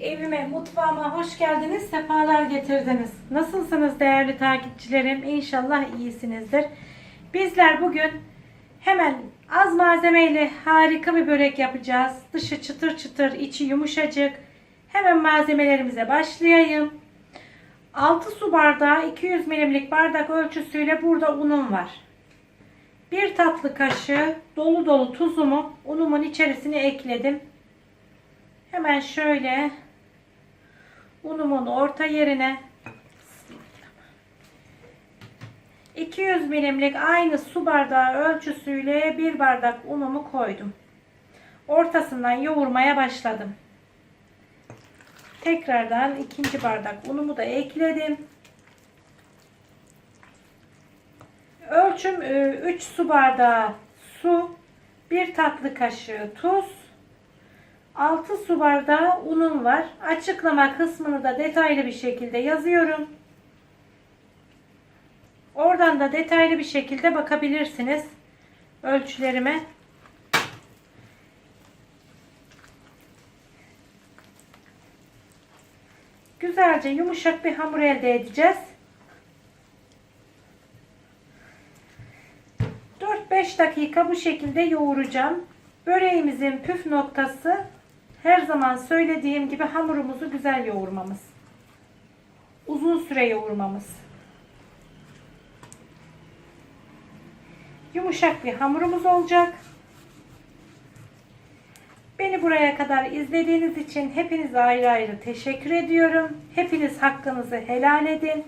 Evime, mutfağıma hoş geldiniz, sefalar getirdiniz. Nasılsınız değerli takipçilerim? İnşallah iyisinizdir. Bizler bugün hemen az malzemeyle harika bir börek yapacağız. Dışı çıtır çıtır, içi yumuşacık. Hemen malzemelerimize başlayayım. 6 su bardağı 200 milimlik bardak ölçüsüyle burada unum var. Bir tatlı kaşığı dolu dolu tuzumu unumun içerisine ekledim. Hemen şöyle unumun orta yerine 200 milimlik aynı su bardağı ölçüsüyle bir bardak unumu koydum. Ortasından yoğurmaya başladım. Tekrardan ikinci bardak unumu da ekledim. Ölçüm 3 su bardağı su, 1 tatlı kaşığı tuz, 6 su bardağı unum var. Açıklama kısmını da detaylı bir şekilde yazıyorum. Oradan da detaylı bir şekilde bakabilirsiniz ölçülerime. Güzelce yumuşak bir hamur elde edeceğiz. 4-5 dakika bu şekilde yoğuracağım. Böreğimizin püf noktası her zaman söylediğim gibi hamurumuzu güzel yoğurmamız. Uzun süre yoğurmamız. Yumuşak bir hamurumuz olacak. Beni buraya kadar izlediğiniz için hepinize ayrı ayrı teşekkür ediyorum. Hepiniz hakkınızı helal edin.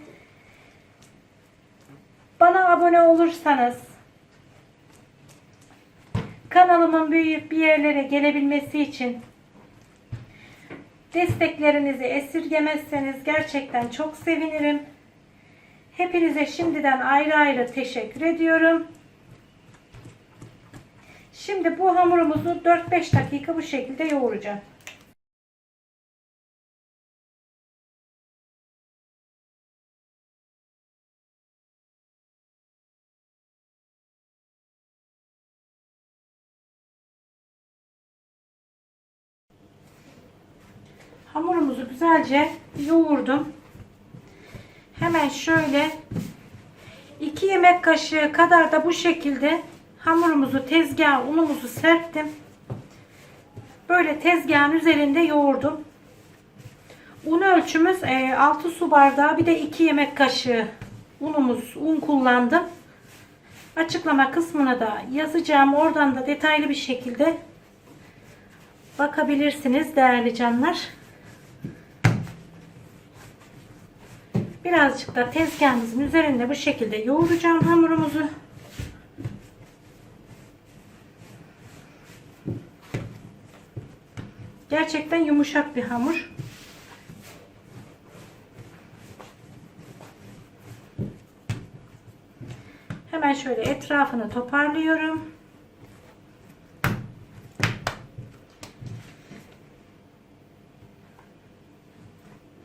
Bana abone olursanız kanalımın büyüyüp bir yerlere gelebilmesi için desteklerinizi esirgemezseniz gerçekten çok sevinirim. Hepinize şimdiden ayrı ayrı teşekkür ediyorum. Şimdi bu hamurumuzu 4-5 dakika bu şekilde yoğuracağım. Güzelce yoğurdum. Hemen şöyle 2 yemek kaşığı kadar da bu şekilde hamurumuzu tezgaha unumuzu serptim. Böyle tezgahın üzerinde yoğurdum. Un ölçümüz 6 su bardağı bir de 2 yemek kaşığı unumuz un kullandım. Açıklama kısmına da yazacağım. Oradan da detaylı bir şekilde bakabilirsiniz değerli canlar. Birazcık da tezgahımızın üzerinde bu şekilde yoğuracağım hamurumuzu. Gerçekten yumuşak bir hamur. Hemen şöyle etrafını toparlıyorum.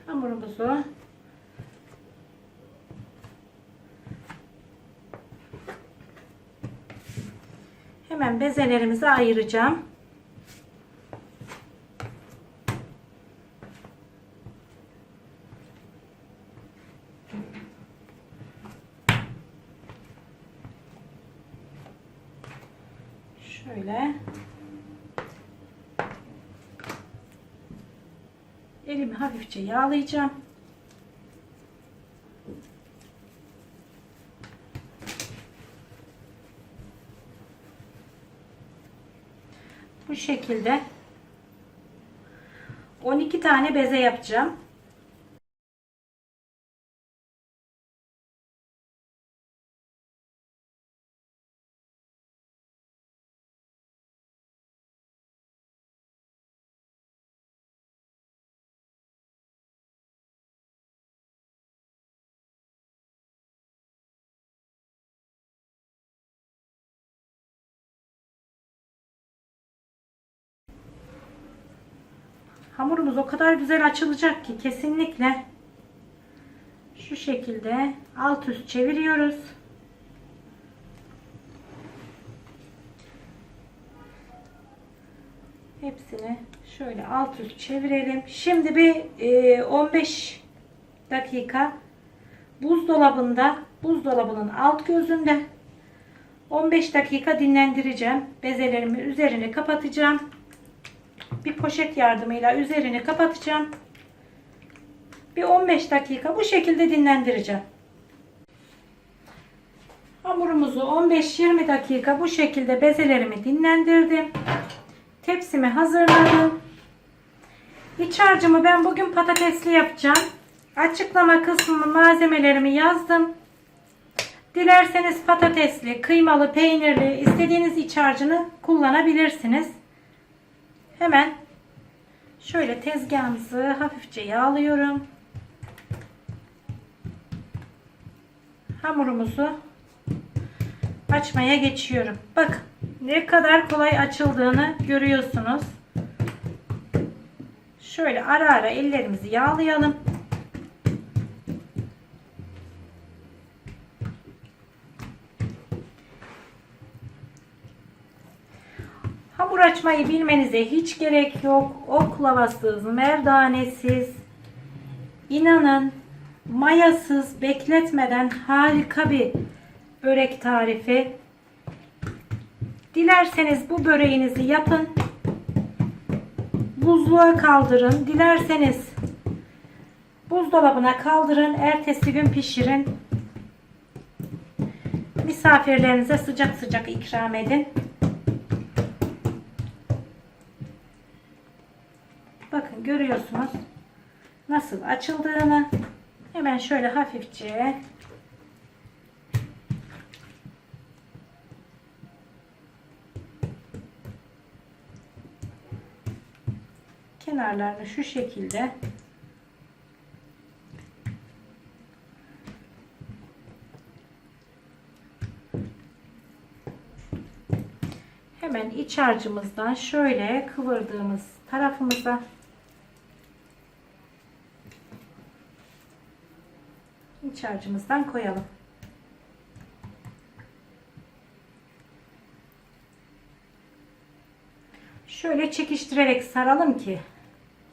Hamurumuzu hemen bezelerimizi ayıracağım. Şöyle. Elimi hafifçe yağlayacağım. Şekilde 12 tane beze yapacağım. Hamurumuz o kadar güzel açılacak ki kesinlikle şu şekilde alt üst çeviriyoruz. Hepsini şöyle alt üst çevirelim. Şimdi bir e, 15 dakika buzdolabında buzdolabının alt gözünde 15 dakika dinlendireceğim. Bezelerimi üzerine kapatacağım. Bir poşet yardımıyla üzerini kapatacağım. Bir 15 dakika bu şekilde dinlendireceğim. Hamurumuzu 15-20 dakika bu şekilde bezelerimi dinlendirdim. Tepsimi hazırladım. İç harcımı ben bugün patatesli yapacağım. Açıklama kısmı malzemelerimi yazdım. Dilerseniz patatesli, kıymalı, peynirli istediğiniz iç harcını kullanabilirsiniz. Hemen şöyle tezgahımızı hafifçe yağlıyorum. Hamurumuzu açmaya geçiyorum. Bakın ne kadar kolay açıldığını görüyorsunuz. Şöyle ara ara ellerimizi yağlayalım. Açmayı bilmenize hiç gerek yok. Oklavasız, merdanesiz. İnanın mayasız, bekletmeden harika bir börek tarifi. Dilerseniz bu böreğinizi yapın. Buzluğa kaldırın. Dilerseniz buzdolabına kaldırın. Ertesi gün pişirin. Misafirlerinize sıcak sıcak ikram edin. Bakın görüyorsunuz nasıl açıldığını. Hemen şöyle hafifçe kenarlarını şu şekilde hemen iç harcımızdan şöyle kıvırdığımız tarafımıza iç koyalım. Şöyle çekiştirerek saralım ki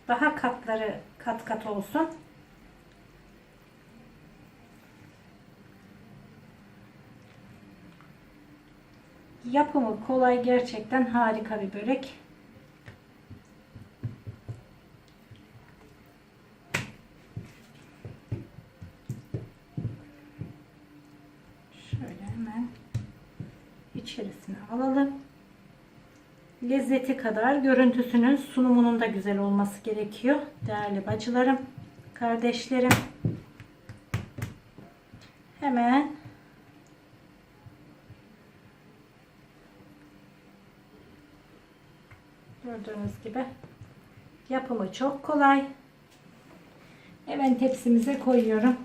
daha katları kat kat olsun. Yapımı kolay gerçekten harika bir börek. Şöyle hemen içerisine alalım. Lezzeti kadar görüntüsünün sunumunun da güzel olması gerekiyor. Değerli bacılarım, kardeşlerim. Hemen gördüğünüz gibi yapımı çok kolay. Hemen tepsimize koyuyorum.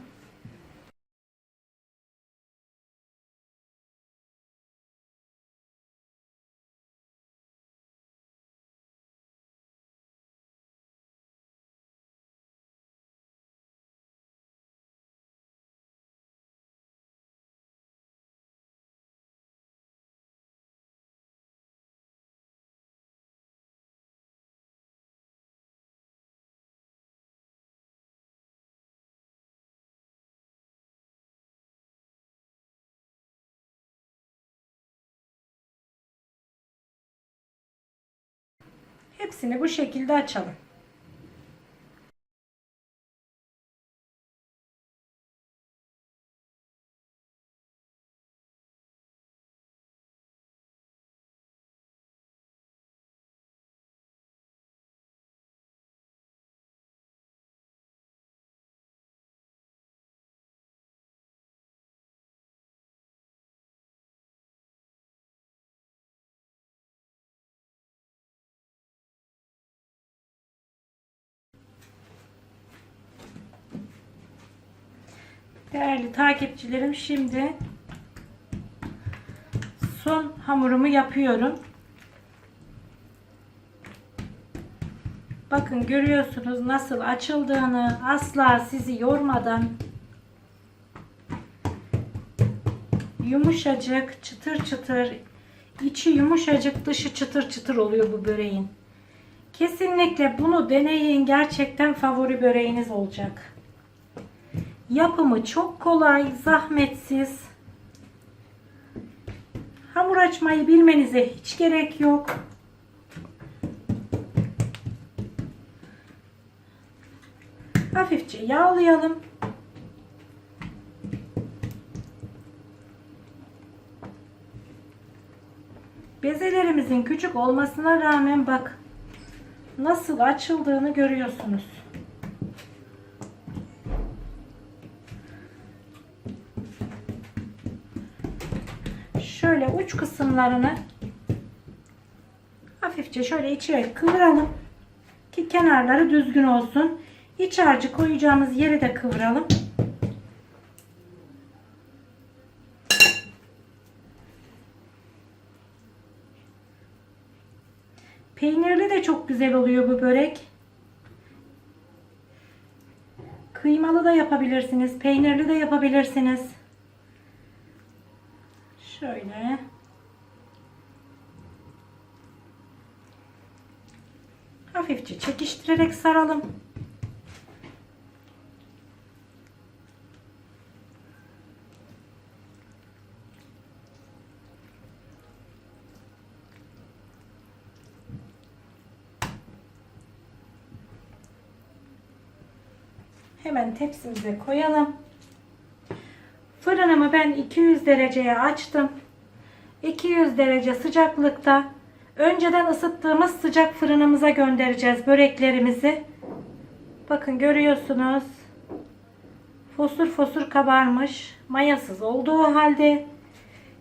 Hepsini bu şekilde açalım. Değerli takipçilerim şimdi son hamurumu yapıyorum. Bakın görüyorsunuz nasıl açıldığını asla sizi yormadan yumuşacık çıtır çıtır içi yumuşacık dışı çıtır çıtır oluyor bu böreğin. Kesinlikle bunu deneyin. Gerçekten favori böreğiniz olacak. Yapımı çok kolay, zahmetsiz. Hamur açmayı bilmenize hiç gerek yok. Hafifçe yağlayalım. Bezelerimizin küçük olmasına rağmen bak nasıl açıldığını görüyorsunuz. Uç kısımlarını hafifçe şöyle içeri kıvıralım ki kenarları düzgün olsun. İç harcı koyacağımız yeri de kıvıralım. Peynirli de çok güzel oluyor bu börek. Kıymalı da yapabilirsiniz. Peynirli de yapabilirsiniz. Şöyle. Hafifçe çekiştirerek saralım. Hemen tepsimize koyalım. Fırınımı ben 200 dereceye açtım. 200 derece sıcaklıkta önceden ısıttığımız sıcak fırınımıza göndereceğiz böreklerimizi. Bakın görüyorsunuz. Fosur fosur kabarmış. Mayasız olduğu halde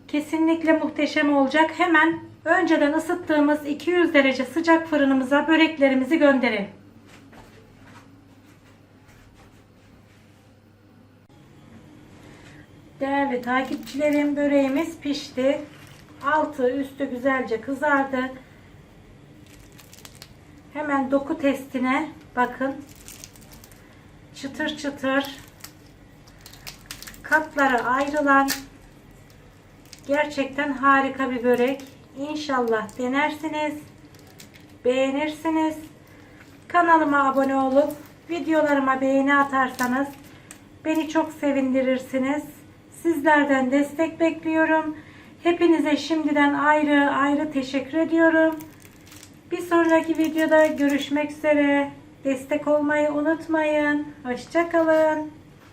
kesinlikle muhteşem olacak. Hemen önceden ısıttığımız 200 derece sıcak fırınımıza böreklerimizi gönderelim. Değerli takipçilerim böreğimiz pişti. Altı üstü güzelce kızardı. Hemen doku testine bakın. Çıtır çıtır katlara ayrılan gerçekten harika bir börek. İnşallah denersiniz. Beğenirsiniz. Kanalıma abone olup videolarıma beğeni atarsanız beni çok sevindirirsiniz. Sizlerden destek bekliyorum. Hepinize şimdiden ayrı ayrı teşekkür ediyorum. Bir sonraki videoda görüşmek üzere. Destek olmayı unutmayın. Hoşçakalın.